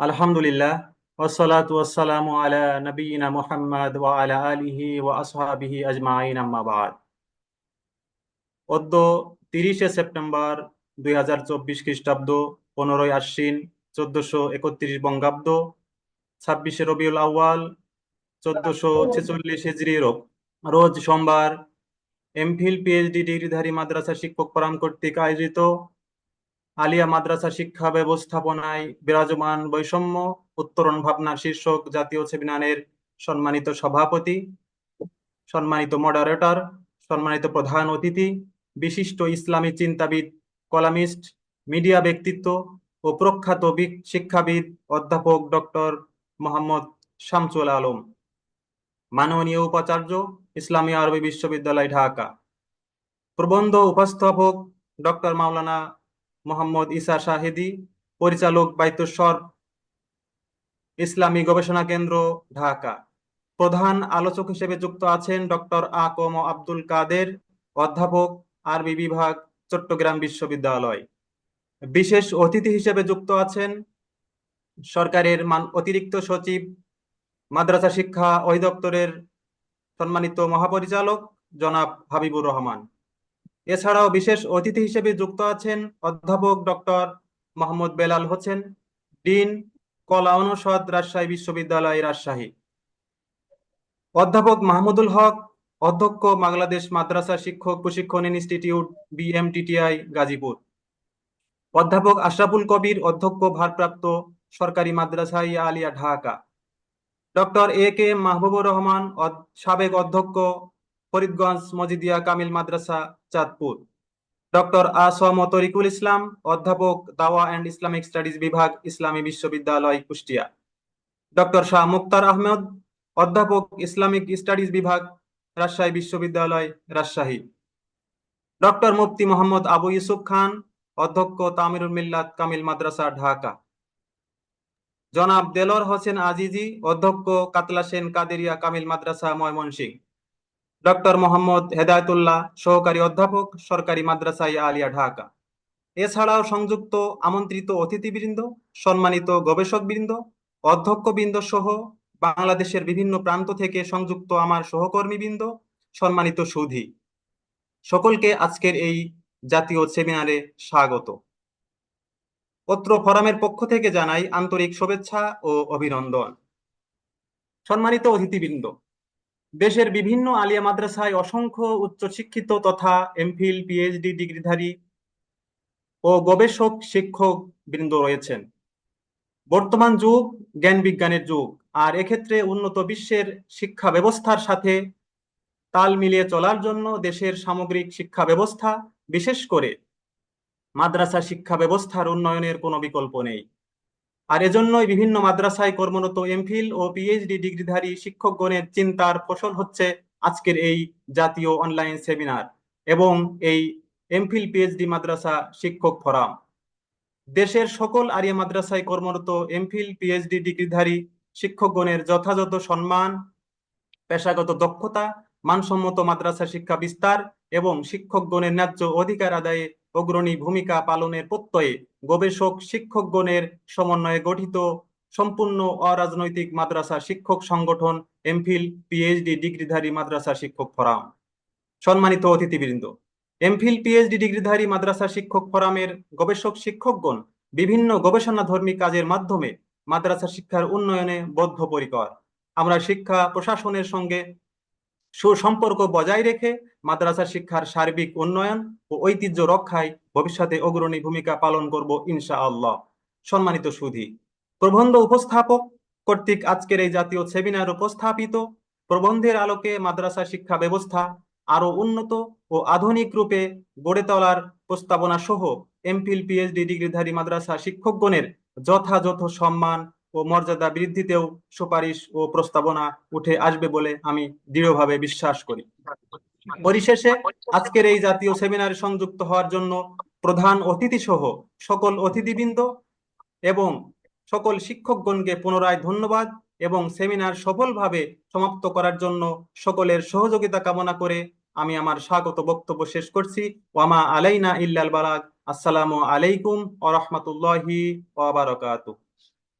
আলহামদুলিল্লাহ ওয়াসসালাতু ওয়াসসালামু আলা নবিয়িনা মুহাম্মদ ওয়া আলা আলিহি ওয়া আসহাবিহি আজমাইন আম্মা বাদ। অদ্য তিরিশে সেপ্টেম্বর দুই হাজার চব্বিশ খ্রিস্টাব্দ, পনেরোই আশ্বিন, চোদ্দশো একত্রিশ বঙ্গাব্দ, ছাব্বিশে রবিউল আউয়াল, চোদ্দশো ছেচল্লিশ হিজরি রোজ সোমবার এমফিল পিএইচডি ডিগ্রিধারী মাদ্রাসা শিক্ষক ফোরাম কর্তৃক আয়োজিত আলিয়া মাদ্রাসা শিক্ষা ব্যবস্থাপনায় বিরাজমান বৈষম্য উত্তরণ ভাবনা শীর্ষক জাতীয় সেমিনারের সম্মানিত সভাপতি, সম্মানিত মডারেটর সম্মানিত প্রধান অতিথি, বিশিষ্ট ইসলামী চিন্তাবিদ কলামিস্ট মিডিয়া ব্যক্তিত্ব ও প্রখ্যাত শিক্ষাবিদ অধ্যাপক ডক্টর মোহাম্মদ শামসুল আলম। মাননীয় উপাচার্য, ইসলামী আরবি বিশ্ববিদ্যালয়, ঢাকা। প্রবন্ধ উপস্থাপক ডক্টর মাওলানা মোহাম্মদ ইসা শাহিদি, পরিচালক বাইতুস্বর ইসলামী গবেষণা কেন্দ্র, ঢাকা। প্রধান আলোচক হিসেবে যুক্ত আছেন ডক্টর আ কম আব্দুল কাদের, অধ্যাপক, আরবি বিভাগ, চট্টগ্রাম বিশ্ববিদ্যালয়। বিশেষ অতিথি হিসেবে যুক্ত আছেন সরকারের অতিরিক্ত সচিব, মাদ্রাসা শিক্ষা অধিদপ্তরের সম্মানিত মহাপরিচালক জনাব হাবিবুর রহমান। এছাড়াও বিশেষ অতিথি হিসেবে যুক্ত আছেন অধ্যাপক ডক্টর মোহাম্মদ বেলাল হোসেন, ডিন কলা অনুষদ রাজশাহী বিশ্ববিদ্যালয় রাজশাহী। অধ্যাপক মাহমুদুল হক, অধ্যক্ষ বাংলাদেশ মাদ্রাসা শিক্ষক প্রশিক্ষণ ইনস্টিটিউট বিএমটিটিআই গাজীপুর। অধ্যাপক আশরাফুল কবির, অধ্যক্ষ ভারপ্রাপ্ত সরকারি মাদ্রাসা ইয়া Alia Dhaka. Doctor A K Mahbubur Rahman সাবেক অধ্যক্ষ ফরিদগঞ্জ, মজিদিয়া, কামিল মাদ্রাসা, চাঁদপুর। ডক্টর আসম তরিকুল ইসলাম, অধ্যাপক দাওয়া অ্যান্ড ইসলামিক স্টাডিজ বিভাগ, ইসলামী বিশ্ববিদ্যালয়, কুষ্টিয়া। ডক্টর শাহ মুক্তার আহমেদ, অধ্যাপক ইসলামিক স্টাডিজ বিভাগ, রাজশাহী বিশ্ববিদ্যালয়, রাজশাহী। ডক্টর মুফতি মোহাম্মদ আবু ইউসুফ খান, অধ্যক্ষ তামিরুল মিল্লাত, কামিল মাদ্রাসা, ঢাকা। জনাব দেলর হোসেন আজিজি, অধ্যক্ষ কাতলা সেন কাদেরিয়া, কামিল মাদ্রাসা, ময়মনসিংহ। ডক্টর মোহাম্মদ হেদায়তুল্লাহ সহকারী অধ্যাপক, সরকারি মাদ্রাসাই আলিয়া ঢাকা। এছাড়াও সংযুক্ত আমন্ত্রিত অতিথিবৃন্দ, সম্মানিত গবেষকবৃন্দ, অধ্যক্ষবৃন্দ সহ বাংলাদেশের বিভিন্ন প্রান্ত থেকে সংযুক্ত আমার সহকর্মীবৃন্দ, সম্মানিত সুধি। সকলকে আজকের এই জাতীয় সেমিনারে স্বাগত। পত্র ফরামের পক্ষ থেকে জানাই আন্তরিক শুভেচ্ছা ও অভিনন্দন। সম্মানিত অতিথিবৃন্দ দেশের বিভিন্ন আলিয়া মাদ্রাসায় অসংখ্য উচ্চশিক্ষিত তথা এমফিল পিএইচডি ডিগ্রিধারী ও গবেষক, শিক্ষক বৃন্দ রয়েছেন। বর্তমান যুগ জ্ঞান বিজ্ঞানের যুগ, আর এক্ষেত্রে উন্নত বিশ্বের শিক্ষা ব্যবস্থার সাথে তাল মিলিয়ে চলার জন্য দেশের সামগ্রিক শিক্ষা ব্যবস্থা, বিশেষ করে মাদ্রাসা শিক্ষা ব্যবস্থার উন্নয়নের কোনো বিকল্প নেই। আর এজন্যই বিভিন্ন মাদ্রাসায় কর্মরত এমফিল ও পিএইচডি ডিগ্রিধারী শিক্ষকগণের চিন্তার ফসল হচ্ছে আজকের এই জাতীয় অনলাইন সেমিনার এবং এই এমফিল পিএইচডি মাদ্রাসা শিক্ষক ফোরাম দেশের সকল আরিয়া মাদ্রাসায় কর্মরত এমফিল পিএইচডি ডিগ্রিধারী শিক্ষকগণের যথাযথ সম্মান, পেশাগত দক্ষতা, মানসম্মত মাদ্রাসা শিক্ষা বিস্তার এবং শিক্ষকগণের ন্যায্য অধিকার আদায়ে অগ্রণী ভূমিকা পালনের প্রত্যয়ে গবেষক, শিক্ষকগণের সমন্বয়ে গঠিত সম্পূর্ণ অরাজনৈতিক মাদ্রাসা শিক্ষক সংগঠন, এমফিল, পিএইচডি ডিগ্রিধারী মাদ্রাসা শিক্ষক ফোরাম। সম্মানিত অতিথিবৃন্দ, এমফিল, পিএইচডি ডিগ্রিধারী মাদ্রাসা শিক্ষক ফোরামের গবেষক শিক্ষকগণ বিভিন্ন গবেষণাধর্মী কাজের মাধ্যমে মাদ্রাসা শিক্ষার উন্নয়নে বদ্ধপরিকর। আমরা শিক্ষা প্রশাসনের সঙ্গে সুসম্পর্ক বজায় রেখে মাদ্রাসা শিক্ষার সার্বিক উন্নয়ন ও ঐতিহ্য রক্ষায় ভবিষ্যতে অগ্রণী ভূমিকা পালন করব ইনশা আল্লাহ সম্মানিত সুধী, প্রবন্ধ উপস্থাপক কর্তৃক আজকের এই জাতীয় সেমিনার উপস্থাপিত প্রবন্ধের আলোকে মাদ্রাসা শিক্ষা ব্যবস্থা আরও উন্নত ও আধুনিক রূপে গড়ে তোলার প্রস্তাবনা সহ এমফিল পিএইচডি ডিগ্রিধারী মাদ্রাসা শিক্ষকগণের যথাযথ সম্মান ও মর্যাদা বৃদ্ধিতেও সুপারিশ ও প্রস্তাবনা উঠে আসবে বলে আমি দৃঢ়ভাবে বিশ্বাস করি। পরিশেষে আজকের এই জাতীয় সেমিনারে সংযুক্ত হওয়ার জন্য প্রধান অতিথি সহ সকল অতিথিবৃন্দ এবং সকল শিক্ষকগণকে পুনরায় ধন্যবাদ এবং সেমিনার সফলভাবে সমাপ্ত করার জন্য সকলের সহযোগিতা কামনা করে আমি আমার স্বাগত বক্তব্য শেষ করছি। ওয়ামা আলাইনা ইল্লাল বালাগ। আসসালামু আলাইকুম ওয়া রাহমাতুল্লাহি ওয়া